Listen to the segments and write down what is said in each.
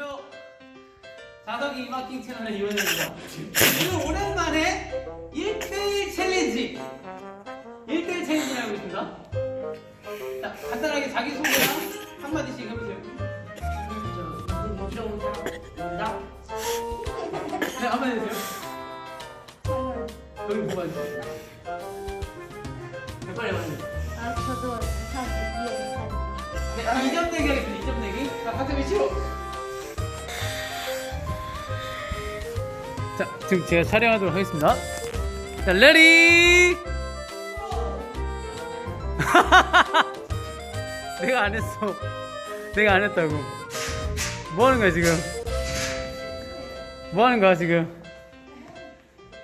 안녕하세요. 자덕이 이마킹 채널의 이원현입니다. 오늘 오랜만에 1대1 챌린지 1대1 챌린지를 하고 있습니다. 자, 간단하게 자기소개랑 한마디씩 해보세요. 네, 한마디 해주세요. 여기 보고 해주세요. 네, 빨리 말해주세요. 아, 저도 사실 이해 잘. 네, 아, 2점 내기 하겠습니다. 2점 내기. 자, 각자 위치로. 자, 지금 제가 촬영하도록 하겠습니다. 자, 레디! 내가 안 했어. 내가 안 했다고. 뭐 하는 거야, 지금? 뭐 하는 거야, 지금?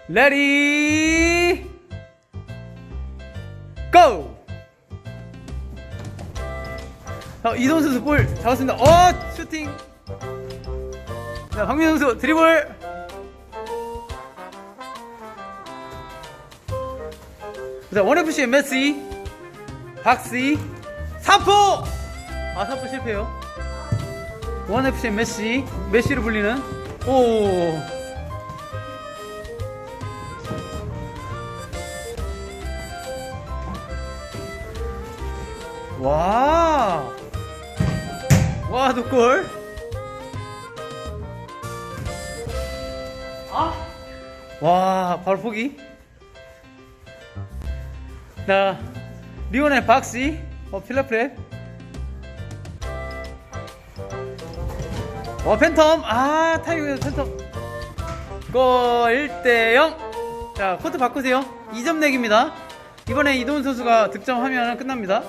레디! 고! 자, 이동 선수 볼 잡았습니다. 어, 슈팅. 자, 박민 선수 드리블. 자, 원FC의 메시, 박시, 사포. 아, 사포 실패요. 원FC의 메시, 메시로 불리는 오. 와. 와, 노골. 아. 와, 바로 포기. 자, 리오넬 박시. 어, 필라프랩. 어, 팬텀. 아, 타이거에서 팬텀. 골 1대0. 자, 코트 바꾸세요. 2점 내기입니다. 이번에 이도훈 선수가 득점하면 끝납니다.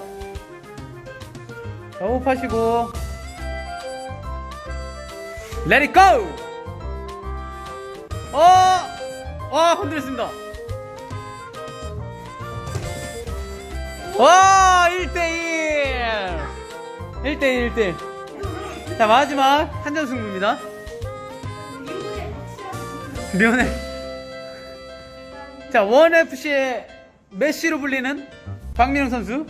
자, 호흡하시고. It go! 어! 와, 흔들렸습니다. 와, 1대1! 1대1, 1대1. 자, 마지막 한전 승부입니다. 리오넬. 자, 원FC의 메시로 불리는 박민영 선수.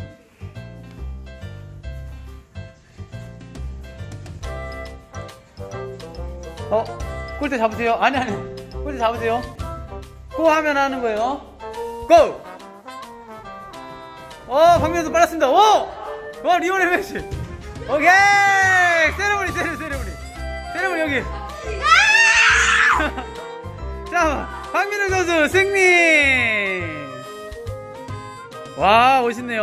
어, 골대 잡으세요. 아니, 아니. 골대 잡으세요. 고 하면 하는 거예요. 고! 어, 박민수 빨랐습니다. 오! 와, 리오넬 메시. 오케이! 세레모니, 세레모니, 세레모니. 세레모니, 여기. 자, 박민우 선수 승리! 와, 멋있네요.